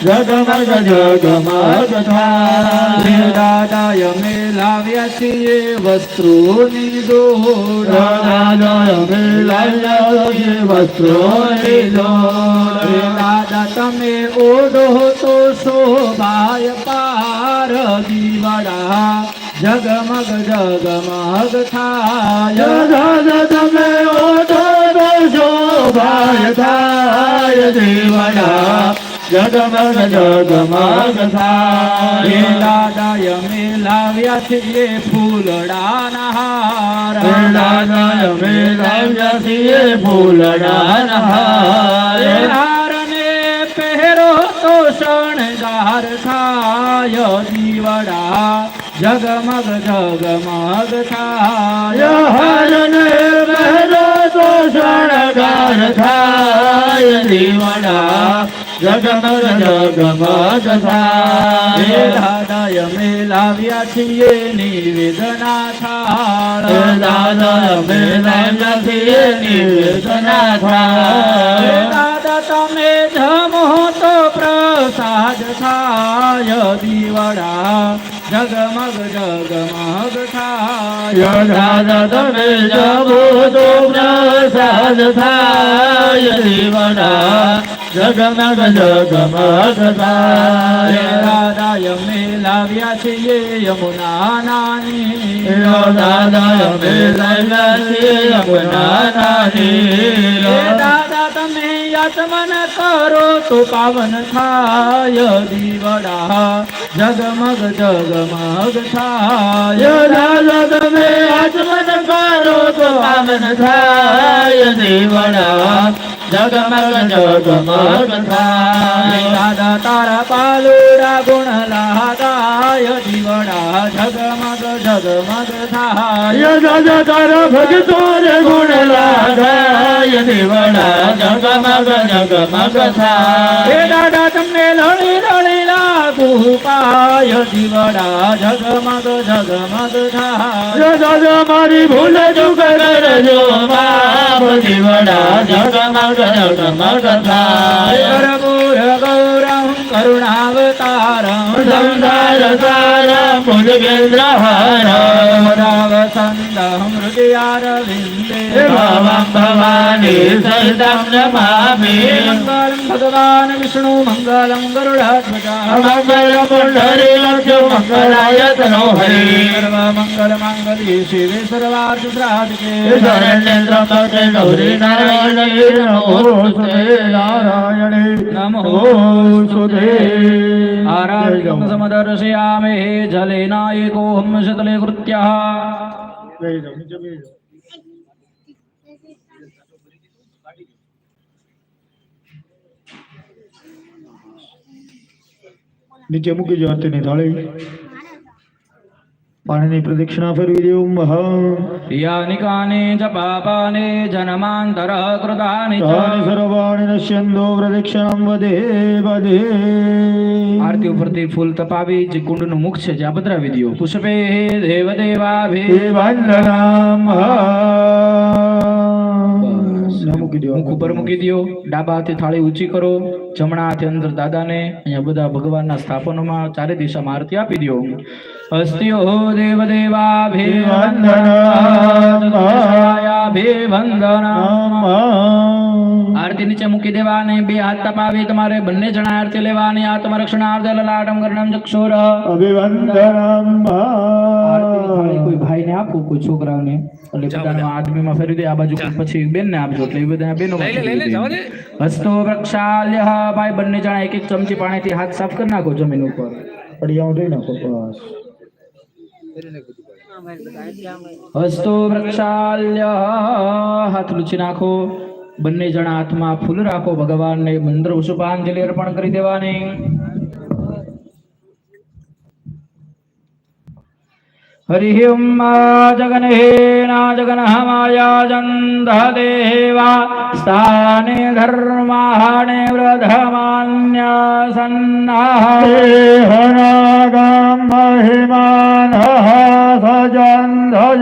જગમગ જગમગ થાય દાદા અમે લાવ્યા છીએ વસ્ત્રોની દોડ દાદા અમે લાવ્યા વસ્ત્રોની દોડ દાદા તમે ઓઢો તો શોભાય પાર દીવડા જગમગ જગમગ થાય દાદા તમે ઓઢો શોભાય થાય દેવડા જગમગ જગમગ થાય દાદાય મેલાવ્યા છીએ ફૂલડાના હાર દાદાય મેલાવ્યા છીએ ફૂલડાના હાર જગમગ જગમગ થાય હરને પહેરો તો શણગાર થાય દીવડા જગમગ જગમગ થાય દાદાય અમે લાવ્યા છીએ નિવેદના થાળ દાદા અમે લાવ્યા છીએ નિવેદના થાય દાદા તમે જમો તો પ્રસાદ થાય દીવડા જગમગ જગમગ થાય. દાદા તમે જબો તો પ્રસાદ થાય. જગમગ જગમગ થાય. દાદા અમે લાવ્યા છીએ યમુના નાની. દાદા અમે લાવ્યા છીએ યમુના નાની. દાદા તમે યતમન કરો તો પાવન થાય દીવડા. જગમગ જગમગ થાય. તમે આચમન કરો તો પાવન થાય દીવડા. તારા પાલુડા ગુણ લાગાય જીવડા જગમગ જગમગ થાય. દાદા તારા ભગતો રે ગુણ લાગાય દીવડા જગમગ જગમગ થાય દાદા તમને લળી લળી લાગુ પાય જીવડા જગમગ જગમગ થાય મારી ભૂલ જુગ કરજો બાપ થાય કર્પૂર संसारसार मुजुगेन्द्रहार रावसन्दहं हृदयारविन्दे भावं भवानी सहितं नमामि भगवान् विष्णु मङ्गलं गरुडात्मजा मङ्गलपुण्डरी अर्जुन मङ्गलाय तनोहरि सर्वमङ्गलमाङ्गल्ये शिवे सर्वार्थसाधिके शरण्यन्द्रमते गौरी नारायणे नमो सुधे नारायणे नमो सुधे नारायण આરાધ્યમ સમદર્શયામે જલેનાયકોહમ શતલે કૃત્યઃ નીચે મૂકી જો આરતીની થાળી. પાણીની પ્રદક્ષિણા ફેરવી દેવું મહા. યાનિ કાને ચ પાપાને જન્માંતર કૃતાનિ તાની સર્વાણિ નશ્યંદો પ્રદક્ષિણમ વધે વધે આરતી ઉપરથી ફૂલ તપાવી જે કુંડનું મુખ છે જ્યાં પધરાવી દો પુષ્પે દેવ ભે વંદનામ મુખ ઉપર મૂકી દો ડાબા હાથે થાળી ઊંચી કરો. જમણા હાથે અંદર દાદાને. અહીંયા બધા ભગવાનના સ્થાપનોમાં ચારે દિશામાં આરતી આપી દો અસ્ત્યો દેવ વંદના આરતી નીચે મૂકી દેવાની બે હાથ તપાવી તમારે બંને જણા આરતી લેવાની. આત્મરક્ષણાર્થ લલાટમ કરણમ ચક્ષુર અભિવંદનમ. કોઈ ભાઈને આપું કોઈ છોકરાઓને? એટલે બધાનો આદમીમાં ફેરવી દે આ બાજુ પછી બેનને આપજો એટલે એ બધા બેનો હસ્તો પ્રક્ષાલ્ય ભાઈ બંને જણા એક એક ચમચી પાણીથી હાથ સાફ કરી નાખો જમીન ઉપર. પડિયાઓ ધોઈ નાખો બસ. હસ્તો પ્રક્ષાલ્ય હાથ લૂછી નાખો. બંને જણા હાથમાં ફૂલ રાખો ભગવાનને મંત્ર પુષ્પાંજલિ અર્પણ કરી દેવાની. हरिः ॐ जगन्हेना जगनः मायाजन्ददेवा स्थाने धर्माणे व्रधमान्यसन्नाः देहनागां महिमानः सजन्धजत्रपूर्वे